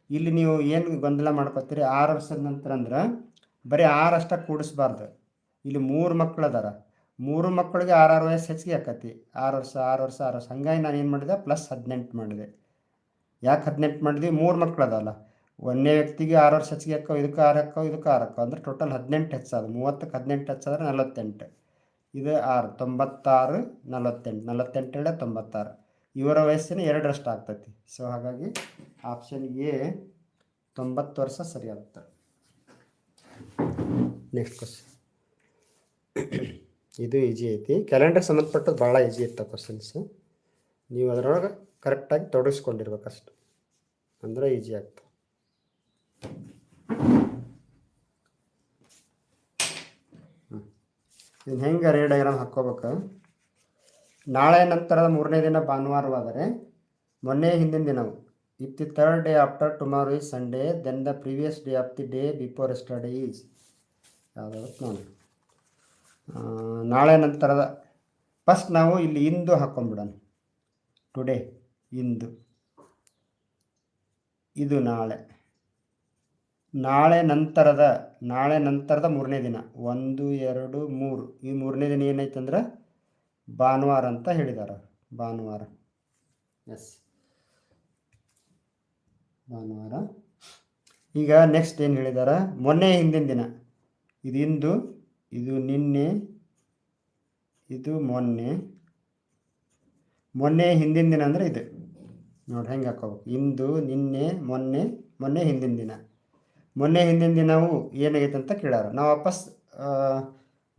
[SPEAKER 1] ಇಲ್ಲಿ ನೀವು ಏನು ಗೊಂದಲ ಮಾಡ್ಕೊತೀರಿ? ಆರು ವರ್ಷದ ನಂತರ ಅಂದ್ರೆ, ಬರೀ ಆರು ಅಷ್ಟ ಕೂಡಿಸ್ಬಾರ್ದು. ಇಲ್ಲಿ ಮೂರು ಮಕ್ಕಳು ಅದಾರ. ಮೂರು ಮಕ್ಕಳಿಗೆ ಆರಾರು ವಯಸ್ಸು ಹೆಚ್ಚಿಗೆ ಆಕತಿ. ಆರು ವರ್ಷ ಆರು ವರ್ಷ ಆರು ವರ್ಷ. ಹಂಗಾಗಿ ನಾನು ಏನು ಮಾಡಿದೆ? ಪ್ಲಸ್ ಹದಿನೆಂಟು ಮಾಡಿದೆ. ಯಾಕೆ ಹದಿನೆಂಟು ಮಾಡಿದ್ವಿ? ಮೂರು ಮಕ್ಳು ಅದಲ್ಲ. ಒಂದನೇ ವ್ಯಕ್ತಿಗೆ ಆರು ವರ್ಷ ಹೆಚ್ಚಿಗೆ ಹಾಕೋ, ಇದಕ್ಕೆ ಆರು ಹಾಕೋ, ಇದಕ್ಕೆ ಆರು ಹಾಕೋ. ಅಂದರೆ ಟೋಟಲ್ ಹದಿನೆಂಟು ಹೆಚ್ಚಾದ ಮೂವತ್ತಕ್ಕೆ ಹದಿನೆಂಟು ಹೆಚ್ಚಾದ್ರೆ ನಲವತ್ತೆಂಟು. ಇದು ಆರು, ತೊಂಬತ್ತಾರು, ನಲವತ್ತೆಂಟು. ನಲವತ್ತೆಂಟು ಹೇಳಿ ತೊಂಬತ್ತಾರು. ಇವರ ವಯಸ್ಸಿನ ಎರಡರಷ್ಟು ಆಗ್ತೈತಿ. ಸೊ ಹಾಗಾಗಿ ಆಪ್ಷನ್ ಎ ತೊಂಬತ್ತು ವರ್ಷ ಸರಿಯಾಗುತ್ತೆ. ನೆಕ್ಸ್ಟ್ ಕ್ವಶನ್ ಇದು ಈಜಿ ಐತಿ. ಕ್ಯಾಲೆಂಡರ್ ಸಂಬಂಧಪಟ್ಟದ್ದು ಭಾಳ ಈಜಿ ಇತ್ತು ಕ್ವಶನ್ಸು ನೀವು ಅದರೊಳಗೆ ಕರೆಕ್ಟಾಗಿ ತೊಡಗಿಸ್ಕೊಂಡಿರ್ಬೇಕಷ್ಟು. ಅಂದ್ರೆ ಈಜಿ ಆಗ್ತದೆ. ಇನ್ನು ಹೆಂಗೆ ರೇ ಐರನ್ ಹಾಕ್ಕೋಬೇಕು? ನಾಳೆ ನಂತರದ ಮೂರನೇ ದಿನ ಭಾನುವಾರವಾದರೆ ಮೊನ್ನೆ ಹಿಂದಿನ ದಿನವು. If the third day after tomorrow is Sunday then the previous day of the day before yesterday is ಯಾವುದಾಗುತ್ತೆ ಆ, ನಾಳೆ ನಂತರದ ಫಸ್ಟ್ ನಾವು ಇಲ್ಲಿ ಇಂದು ಹಾಕ್ಕೊಂಬಿಡೋಣ ಟುಡೇ ಇಂದು. ಇದು ನಾಳೆ. ನಾಳೆ ನಂತರದ ನಾಳೆ ನಂತರದ ಮೂರನೇ ದಿನ. ಒಂದು ಎರಡು ಮೂರು. ಈ ಮೂರನೇ ದಿನ ಏನಾಯ್ತಂದ್ರೆ ಭಾನುವಾರ ಅಂತ ಹೇಳಿದಾರ ಭಾನುವಾರ. ಎಸ್ ಭಾನುವಾರ. ಈಗ ನೆಕ್ಸ್ಟ್ ಏನು ಹೇಳಿದಾರ? ಮೊನ್ನೆ ಹಿಂದಿನ ದಿನ. ಇದು ಇಂದು ಇದು ನಿನ್ನೆ ಇದು ಮೊನ್ನೆ. ಮೊನ್ನೆ ಹಿಂದಿನ ದಿನ ಅಂದರೆ ಇದು. ನೋಡಿ ಹೆಂಗೆ ಹಾಕೋಬೇಕು? ಇಂದು, ನಿನ್ನೆ, ಮೊನ್ನೆ ಮೊನ್ನೆ ಹಿಂದಿನ ದಿನ. ಮೊನ್ನೆ ಹಿಂದಿನ ದಿನವು ಏನಾಗೈತೆ ಅಂತ ಕೇಳಾರ. ನಾವು ವಾಪಸ್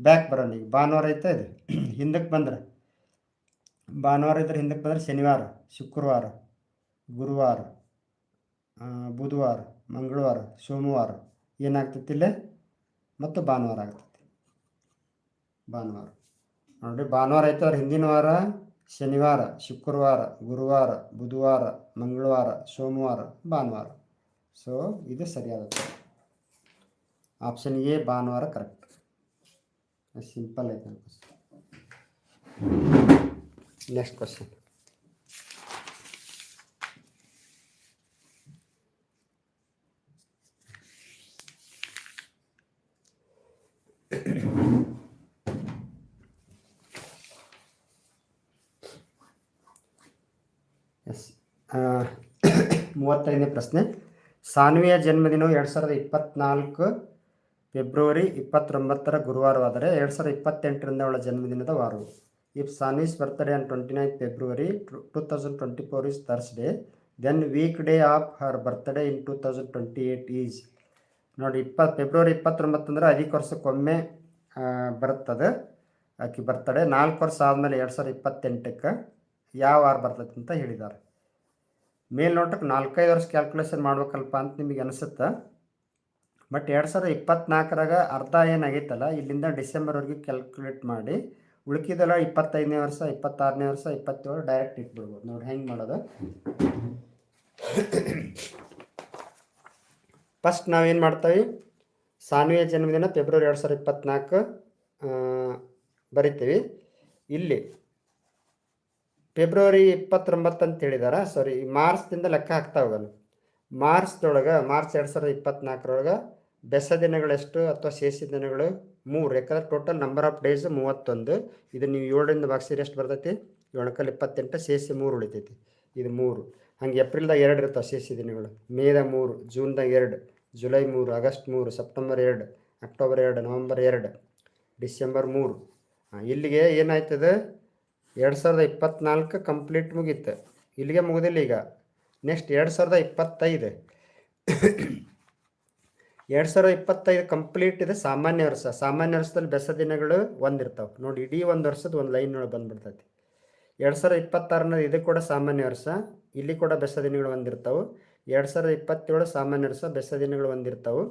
[SPEAKER 1] ಬ್ಯಾಕ್ ಬರೋಣ ಈಗ. ಭಾನುವಾರ ಐತೆ ಇದು? (clears throat) ಹಿಂದಕ್ಕೆ ಬಂದ್ರೆ. ಭಾನುವಾರ ಇದ್ರೆ ಹಿಂದಕ್ಕೆ ಬಂದರೆ ಶನಿವಾರ, ಶುಕ್ರವಾರ, ಗುರುವಾರ ಬುಧವಾರ, ಮಂಗಳವಾರ, ಸೋಮವಾರ. ಏನಾಗ್ತೈತಿ ಇಲ್ಲೇ? ಮತ್ತು ಭಾನುವಾರ ಆಗ್ತೈತಿ. ಭಾನುವಾರ. ನೋಡಿ ಭಾನುವಾರ ಐತೆ ಅವ್ರ ಹಿಂದಿನ ವಾರ ಶನಿವಾರ, ಶುಕ್ರವಾರ, ಗುರುವಾರ, ಬುಧವಾರ, ಮಂಗಳವಾರ, ಸೋಮವಾರ, ಭಾನುವಾರ. ಸೊ ಇದು ಸರಿಯಾದ ಆಪ್ಷನ್ ಎ ಭಾನುವಾರ ಕರೆಕ್ಟ್ ಸಿಂಪಲ್ ಐತೆ ನೆಕ್ಸ್ಟ್ ಕ್ವಶನ್ ಎಸ್ ಮೂವತ್ತೈದನೇ ಪ್ರಶ್ನೆ. ಸಾನ್ವಿಯ ಜನ್ಮದಿನವು ಎರಡು ಸಾವಿರದ ಇಪ್ಪತ್ನಾಲ್ಕು ಫೆಬ್ರವರಿ ಇಪ್ಪತ್ತೊಂಬತ್ತರ ಗುರುವಾರವಾದರೆ ಎರಡು ಸಾವಿರದ ಇಪ್ಪತ್ತೆಂಟರಿಂದ ಅವಳ ಜನ್ಮದಿನದ ವಾರವು if Sanvi's birthday on twenty nine February two thousand twenty four is Thursday then week day of her birthday in two thousand twenty eight is ನೋಡಿ ಇಪ್ಪತ್ತು ಫೆಬ್ರವರಿ ಇಪ್ಪತ್ತೊಂಬತ್ತು ಅಂದ್ರೆ ಅಧಿಕ ವರ್ಷಕ್ಕೊಮ್ಮೆ ಬರ್ತದೆ ಆಕೆ ಬರ್ತಡೆ ನಾಲ್ಕು ವರ್ಷ ಆದಮೇಲೆ ಎರಡು ಸಾವಿರದ ಇಪ್ಪತ್ತೆಂಟಕ್ಕೆ ಯಾವ ವಾರ ಬರ್ತದೆ ಅಂತ ಹೇಳಿದ್ದಾರೆ. ಮೇಲ್ನೋಟಕ್ಕೆ ನಾಲ್ಕೈದು ವರ್ಷ ಕ್ಯಾಲ್ಕುಲೇಷನ್ ಮಾಡ್ಬೇಕಲ್ಪ ಅಂತ ನಿಮಗೆ ಅನಿಸುತ್ತೆ? ಬಟ್ ಎರಡು ಸಾವಿರದ ಇಪ್ಪತ್ನಾಲ್ಕರಾಗ ಅರ್ಧ ಏನಾಗೈತಲ್ಲ, ಇಲ್ಲಿಂದ ಡಿಸೆಂಬರ್ವರೆಗೆ ಕ್ಯಾಲ್ಕುಲೇಟ್ ಮಾಡಿ, ಉಳ್ಕಿದೆಲ್ಲ ಇಪ್ಪತ್ತೈದನೇ ವರ್ಷ, ಇಪ್ಪತ್ತಾರನೇ ವರ್ಷ, ಇಪ್ಪತ್ತೇಳು ಡೈರೆಕ್ಟ್ ಇಟ್ಬಿಡ್ಬೋದು. ನೋಡಿ, ಹೆಂಗೆ ಮಾಡೋದು? ಫಸ್ಟ್ ನಾವೇನು ಮಾಡ್ತೀವಿ? ಸಾನ್ವಿಯ ಜನ್ಮದಿನ ಫೆಬ್ರವರಿ ಎರಡು ಸಾವಿರದ ಇಪ್ಪತ್ತ್ನಾಲ್ಕು ಬರಿತೀವಿ. ಇಲ್ಲಿ ಫೆಬ್ರವರಿ ಇಪ್ಪತ್ತೊಂಬತ್ತು ಅಂತ ಹೇಳಿದಾರ? ಸಾರಿ ಮಾರ್ಚ್ದಿಂದ ಲೆಕ್ಕ ಹಾಕ್ತಾ ಹೋಗೋಣ. ಮಾರ್ಚ್ದೊಳಗೆ, ಮಾರ್ಚ್ ಎರಡು ಸಾವಿರದ ಇಪ್ಪತ್ನಾಲ್ಕರೊಳಗೆ ಬೆಸ ದಿನಗಳೆಷ್ಟು ಅಥವಾ ಶೇಷ ದಿನಗಳು? ಮೂರು, ಯಾಕಂದ್ರೆ ಟೋಟಲ್ ನಂಬರ್ ಆಫ್ ಡೇಸ್ ಮೂವತ್ತೊಂದು. ಇದು ನೀವು ಏಳರಿಂದ ಭಾಗಿಸಿದ್ರೆ ಎಷ್ಟು ಬರ್ತೈತಿ? ಏಳಕಲ್ಲಿ ಇಪ್ಪತ್ತೆಂಟು, ಶೇಷ ಮೂರು ಉಳಿತೈತಿ. ಇದು ಮೂರು. ಹಂಗೆ ಏಪ್ರಿಲ್ದಾಗ ಎರಡು ಇರ್ತಾವೆ ಶೇಷ ದಿನಗಳು. ಮೇದಾಗ ಮೂರು, ಜೂನ್ದಾಗ ಎರಡು, ಜುಲೈ ಮೂರು, ಆಗಸ್ಟ್ ಮೂರು, ಸೆಪ್ಟೆಂಬರ್ ಎರಡು, ಅಕ್ಟೋಬರ್ ಎರಡು, ನವಂಬರ್ ಎರಡು, ಡಿಸೆಂಬರ್ ಮೂರು. ಇಲ್ಲಿಗೆ ಏನಾಯ್ತದೆ? ಎರಡು ಸಾವಿರದ ಇಪ್ಪತ್ತ್ನಾಲ್ಕು ಕಂಪ್ಲೀಟ್ ಮುಗೀತು. ಇಲ್ಲಿಗೆ ಮುಗಿದಿಲ್ಲ ಈಗ. ನೆಕ್ಸ್ಟ್ ಎರಡು ಸಾವಿರದ ಇಪ್ಪತ್ತೈದು. ಎರಡು ಸಾವಿರದ ಇಪ್ಪತ್ತೈದು ಕಂಪ್ಲೀಟ್ ಇದೆ ಸಾಮಾನ್ಯ ವರ್ಷ. ಸಾಮಾನ್ಯ ವರ್ಷದಲ್ಲಿ ಬೆಸ ದಿನಗಳು ಒಂದಿರ್ತಾವೆ. ನೋಡಿ, ಇಡೀ ಒಂದು ವರ್ಷದ ಒಂದು ಲೈನ್ ಒಳಗೆ ಬಂದ್ಬಿಡ್ತೈತಿ. ಎರಡು ಸಾವಿರದ ಇಪ್ಪತ್ತಾರನೇ ಇದು ಕೂಡ ಸಾಮಾನ್ಯ ವರ್ಷ. ಇಲ್ಲಿ ಕೂಡ ಬೆಸ ದಿನಗಳು ಒಂದಿರ್ತಾವೆ. ಎರಡು ಸಾವಿರದ ಇಪ್ಪತ್ತೇಳು ಸಾಮಾನ್ಯ ವರ್ಷ, ಬೆಸ ದಿನಗಳು ಒಂದಿರ್ತಾವೆ.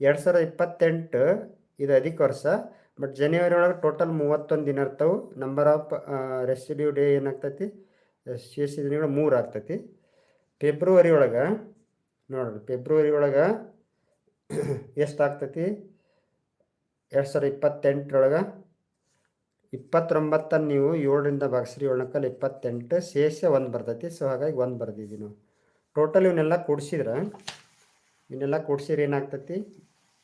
[SPEAKER 1] ಎರಡು ಸಾವಿರದ ಇಪ್ಪತ್ತೆಂಟು ಇದು ಅಧಿಕ ವರ್ಷ. ಬಟ್ ಜನವರಿ ಒಳಗೆ ಟೋಟಲ್ ಮೂವತ್ತೊಂದು ದಿನ ಇರ್ತಾವೆ. ನಂಬರ್ ಆಫ್ ರೆಸಿಡ್ಯೂ ಡೇ ಏನಾಗ್ತೈತಿ? ಶೇಷ ದಿನಗಳು ಮೂರು ಆಗ್ತೈತಿ. ಫೆಬ್ರವರಿ ಒಳಗೆ, ನೋಡ್ರಿ ಫೆಬ್ರವರಿ ಒಳಗೆ ಎಷ್ಟು ಆಗ್ತೈತಿ? ಎರಡು ಸಾವಿರದ ಇಪ್ಪತ್ತೆಂಟರೊಳಗೆ ಇಪ್ಪತ್ತೊಂಬತ್ತನ್ನು ನೀವು ಏಳರಿಂದ ಭಾಗಿಸ್ರಿ ಏಳನಕ್ಕಲ್ಲಿ ಇಪ್ಪತ್ತೆಂಟು, ಶೇಷ ಒಂದು ಬರ್ತೈತಿ. ಸೊ ಹಾಗಾಗಿ ಒಂದು ಬರ್ದಿದ್ದೀವಿ ನಾವು. ಟೋಟಲ್ ಇವನ್ನೆಲ್ಲ ಕೂಡಿಸಿದ್ರೆ ಇವನ್ನೆಲ್ಲ ಕೂಡಿಸಿದ್ರೆ ಏನಾಗ್ತೈತಿ?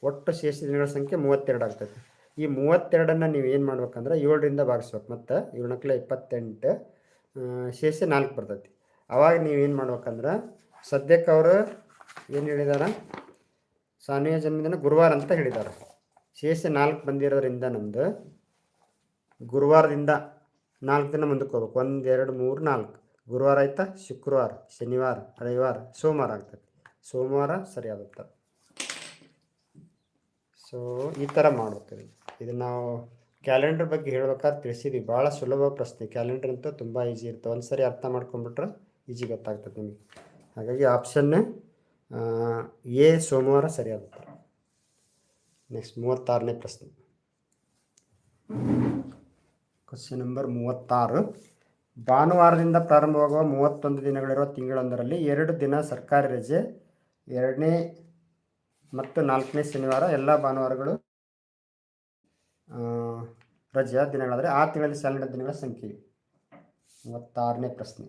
[SPEAKER 1] ಒಟ್ಟು ಶೇಷ ದಿನಗಳ ಸಂಖ್ಯೆ ಮೂವತ್ತೆರಡು ಆಗ್ತೈತಿ. ಈ ಮೂವತ್ತೆರಡನ್ನು ನೀವು ಏನು ಮಾಡ್ಬೇಕಂದ್ರೆ ಏಳರಿಂದ ಭಾಗಿಸ್ಬೇಕು. ಮತ್ತು ಏಳನಕ್ಕಲೆ ಇಪ್ಪತ್ತೆಂಟು ಶೇಷ ನಾಲ್ಕು ಬರ್ತೈತಿ. ಅವಾಗ ನೀವು ಏನು ಮಾಡ್ಬೇಕಂದ್ರೆ ಸದ್ಯಕ್ಕೆ ಅವರು ಏನು ಹೇಳಿದಾರ? ಸಾನಿಯ ಜನ್ಮದಿನ ಗುರುವಾರ ಅಂತ ಹೇಳಿದ್ದಾರೆ ಶೇಷ ನಾಲ್ಕು ಬಂದಿರೋದ್ರಿಂದ ನಮ್ಮದು ಗುರುವಾರದಿಂದ ನಾಲ್ಕು ದಿನ ಮುಂದಕ್ಕೆ ಹೋಗ್ಬೇಕು. ಒಂದು, ಎರಡು, ಮೂರು, ನಾಲ್ಕು. ಗುರುವಾರ ಆಯ್ತಾ? ಶುಕ್ರವಾರ, ಶನಿವಾರ, ರವಿವಾರ, ಸೋಮವಾರ ಆಗ್ತೈತಿ. ಸೋಮವಾರ ಸರಿಯಾಗುತ್ತೆ ಸೊ ಈ ಥರ ಮಾಡ್ಬೇಕು ಇದು ನಾವು ಕ್ಯಾಲೆಂಡರ್ ಬಗ್ಗೆ ಹೇಳ್ಬೇಕಾದ್ರೆ ತಿಳಿಸಿದ್ವಿ. ಭಾಳ ಸುಲಭ ಪ್ರಶ್ನೆ. ಕ್ಯಾಲೆಂಡರ್ ಅಂತೂ ತುಂಬ ಈಸಿ ಇರ್ತವೆ ಒಂದು ಸರಿ ಅರ್ಥ ಮಾಡ್ಕೊಂಡ್ಬಿಟ್ರೆ ಈಜಿ ಗೊತ್ತಾಗ್ತದೆ ನಿಮಗೆ. ಹಾಗಾಗಿ ಆಪ್ಷನ್ ಎ ಸೋಮವಾರ ಸರಿ ಆಗುತ್ತೆ ನೆಕ್ಸ್ಟ್ ಮೂವತ್ತಾರನೇ ಪ್ರಶ್ನೆ. ಕ್ವಶನ್ ನಂಬರ್ ಮೂವತ್ತಾರು. ಭಾನುವಾರದಿಂದ ಪ್ರಾರಂಭವಾಗುವ ಮೂವತ್ತೊಂದು ದಿನಗಳಿರುವ ತಿಂಗಳೊಂದರಲ್ಲಿ ಎರಡು ದಿನ ಸರ್ಕಾರಿ ರಜೆ, ಎರಡನೇ ಮತ್ತು ನಾಲ್ಕನೇ ಶನಿವಾರ ಎಲ್ಲ ಭಾನುವಾರಗಳು ರಜೆಯ ದಿನಗಳಾದರೆ ಆ ತಿಂಗಳಲ್ಲಿ ಸಾಲಿನ ದಿನಗಳ ಸಂಖ್ಯೆ. ಮೂವತ್ತಾರನೇ ಪ್ರಶ್ನೆ.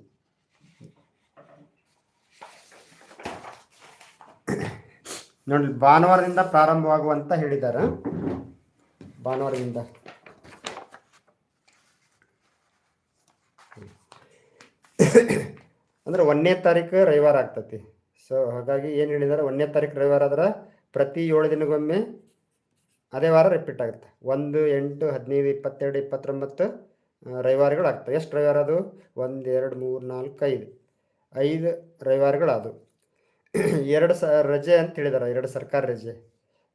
[SPEAKER 1] ನೋಡಿ, ಭಾನುವಾರದಿಂದ ಪ್ರಾರಂಭವಾಗುವಂತ ಹೇಳಿದ್ದಾರೆ ಭಾನುವಾರದಿಂದ. ಅಂದ್ರೆ ಒಂದನೇ ತಾರೀಕು ರವಿವಾರ ಆಗ್ತತಿ. ಸೊ ಹಾಗಾಗಿ ಏನು ಹೇಳಿದ್ದಾರೆ ಒಂದನೇ ತಾರೀಕು ರವಿವಾರ ಆದ್ರೆ ಪ್ರತಿ ಏಳು ದಿನಗೊಮ್ಮೆ ಅದೇ ವಾರ ರಿಪೀಟ್ ಆಗುತ್ತೆ. ಒಂದು, ಎಂಟು, ಹದಿನೈದು, ಇಪ್ಪತ್ತೆರಡು, ಇಪ್ಪತ್ತೊಂಬತ್ತು ರವಿವಾರಗಳು ಆಗ್ತವೆ ಎಷ್ಟು ರವಿವಾರ ಅದು? ಒಂದು, ಎರಡು, ಮೂರು, ನಾಲ್ಕು, ಐದು. ಐದು ರವಿವಾರಗಳು ಅದು (clears throat) ಎರಡು ಸ, ರಜೆ ಅಂತ ಹೇಳಿದಾರೆ, ಎರಡು ಸರ್ಕಾರಿ ರಜೆ.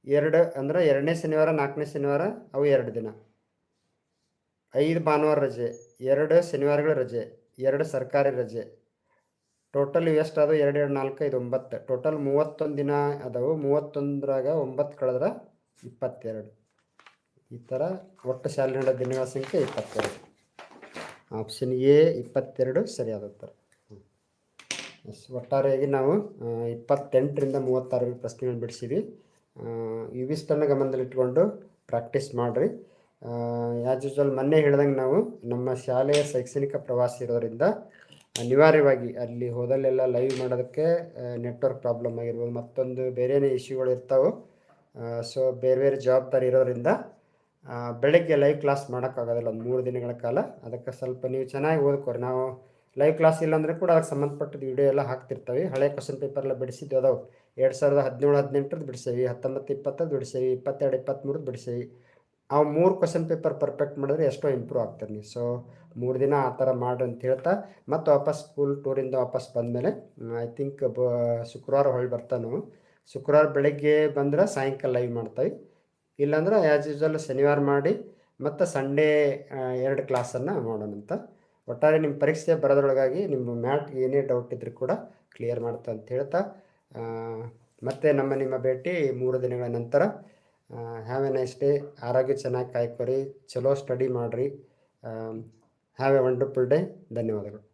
[SPEAKER 1] ಎರಡು ಅಂದ್ರೆ ಎರಡನೇ ಶನಿವಾರ, ನಾಲ್ಕನೇ ಶನಿವಾರ, ಅವು ಎರಡು ದಿನ. ಐದು ಭಾನುವಾರ ರಜೆ, ಎರಡು ಶನಿವಾರಗಳ ರಜೆ, ಎರಡು ಸರ್ಕಾರಿ ರಜೆ. ಟೋಟಲ್ ಎಷ್ಟು ಅದು ಎರಡು ಎರಡು, ನಾಲ್ಕು, ಐದು, ಒಂಬತ್ತು. ಟೋಟಲ್ ಮೂವತ್ತೊಂದು ದಿನ ಅದಾವು ಮೂವತ್ತೊಂದರಾಗ ಒಂಬತ್ತು ಕಳೆದ್ರೆ ಇಪ್ಪತ್ತೆರಡು. ಈ ಥರ ಒಟ್ಟು ಶಾಲೆ ನಡೆದ ದಿನಗಳ ಸಂಖ್ಯೆ ಇಪ್ಪತ್ತೆರಡು. ಆಪ್ಷನ್ ಎ ಇಪ್ಪತ್ತೆರಡು ಸರಿಯಾದ ಉತ್ತರ. ಎಸ್ ಒಟ್ಟಾರೆಯಾಗಿ ನಾವು ಇಪ್ಪತ್ತೆಂಟರಿಂದ ಮೂವತ್ತಾರು ಪ್ರಶ್ನೆಗಳನ್ನು ಬಿಡಿಸಿದ್ವಿ. ಇವಿಷ್ಟನ್ನು ಗಮನದಲ್ಲಿಟ್ಕೊಂಡು ಪ್ರಾಕ್ಟೀಸ್ ಮಾಡಿರಿ. ಆ್ಯಸ್ ಯೂಸ್ವಲ್ ಮೊನ್ನೆ ಹೇಳ್ದಂಗೆ ನಾವು ನಮ್ಮ ಶಾಲೆಯ ಶೈಕ್ಷಣಿಕ ಪ್ರವಾಸ ಇರೋದರಿಂದ ಅನಿವಾರ್ಯವಾಗಿ ಅಲ್ಲಿ ಹೋದಲ್ಲೆಲ್ಲ ಲೈವ್ ಮಾಡೋದಕ್ಕೆ ನೆಟ್ವರ್ಕ್ ಪ್ರಾಬ್ಲಮ್ ಆಗಿರ್ಬೋದು, ಮತ್ತೊಂದು ಬೇರೆನೇ ಇಶ್ಯೂಗಳು ಇರ್ತಾವೆ ಸೊ ಬೇರೆ ಬೇರೆ ಜವಾಬ್ದಾರಿ ಇರೋದ್ರಿಂದ ಬೆಳಗ್ಗೆ ಲೈವ್ ಕ್ಲಾಸ್ ಮಾಡೋಕ್ಕಾಗೋದಿಲ್ಲ, ಒಂದು ಮೂರು ದಿನಗಳ ಕಾಲ. ಅದಕ್ಕೆ ಸ್ವಲ್ಪ ನೀವು ಚೆನ್ನಾಗಿ ಓದ್ಕೋರಿ. ನಾವು ಲೈವ್ ಕ್ಲಾಸ್ ಇಲ್ಲಾಂದರೆ ಕೂಡ ಅದಕ್ಕೆ ಸಂಬಂಧಪಟ್ಟಿದ್ದು ವಿಡಿಯೋ ಎಲ್ಲ ಹಾಕ್ತಿರ್ತೇವೆ. ಹಳೆ ಕ್ವಶನ್ ಪೇಪರ್ ಎಲ್ಲ ಬಿಡಿಸಿದ್ದು ಅದಾವೆ ಎರಡು ಸಾವಿರದ ಹದಿನೇಳು, ಹದಿನೆಂಟರದ್ದು ಬಿಡಿಸೇವಿ. ಹತ್ತೊಂಬತ್ತು ಇಪ್ಪತ್ತದ್ದು ಬಿಡಿಸೇವಿ. ಇಪ್ಪತ್ತೆರಡು ಇಪ್ಪತ್ತ್ಮೂರದ್ದು ಬಿಡಿಸೇವಿ. ಆ ಮೂರು ಕ್ವಶನ್ ಪೇಪರ್ ಪರ್ಫೆಕ್ಟ್ ಮಾಡಿದ್ರೆ ಎಷ್ಟೋ ಇಂಪ್ರೂವ್ ಆಗ್ತಾರೆ ನೀವು. ಸೊ ಮೂರು ದಿನ ಆ ಥರ ಮಾಡಿ ಅಂತ ಹೇಳ್ತಾ, ಮತ್ತು ವಾಪಸ್ ಸ್ಕೂಲ್ ಟೂರಿಂದ ವಾಪಸ್ ಬಂದಮೇಲೆ ಐ ಥಿಂಕ್ ಬ, ಶುಕ್ರವಾರ ಹೊಳ್ಳಿ ಬರ್ತಾನು ನಾವು. ಶುಕ್ರವಾರ ಬೆಳಗ್ಗೆ ಬಂದ್ರೆ ಸಾಯಂಕಾಲ ಲೈವ್ ಮಾಡ್ತೀವಿ. ಇಲ್ಲಾಂದ್ರೆ ಆ್ಯಸ್ ಯೂಸ್ವಲ್ ಶನಿವಾರ ಮಾಡಿ ಮತ್ತು ಸಂಡೇ ಎರಡು ಕ್ಲಾಸನ್ನು ಮಾಡೋಣಂತ ಒಟ್ಟಾರೆ ನಿಮ್ಮ ಪರೀಕ್ಷೆ ಬರೋದ್ರೊಳಗಾಗಿ ನಿಮ್ಮ ಮ್ಯಾಟ್ ಏನೇ ಡೌಟ್ ಇದ್ರೂ ಕೂಡ ಕ್ಲಿಯರ್ ಮಾಡ್ತಾ ಅಂತ ಹೇಳ್ತಾ ಮತ್ತೆ ನಮ್ಮ ನಿಮ್ಮ ಭೇಟಿ ಮೂರು ದಿನಗಳ ನಂತರ. ಹ್ಯಾವ್ ಎ ನೈಸ್ ಡೇ ಆರೋಗ್ಯ ಚೆನ್ನಾಗಿ ಕಾಯ್ಕೊರಿ. ಚಲೋ ಸ್ಟಡಿ ಮಾಡಿರಿ. ಹ್ಯಾವ್ ಎ ವಂಡರ್ಫುಲ್ ಡೇ ಧನ್ಯವಾದಗಳು.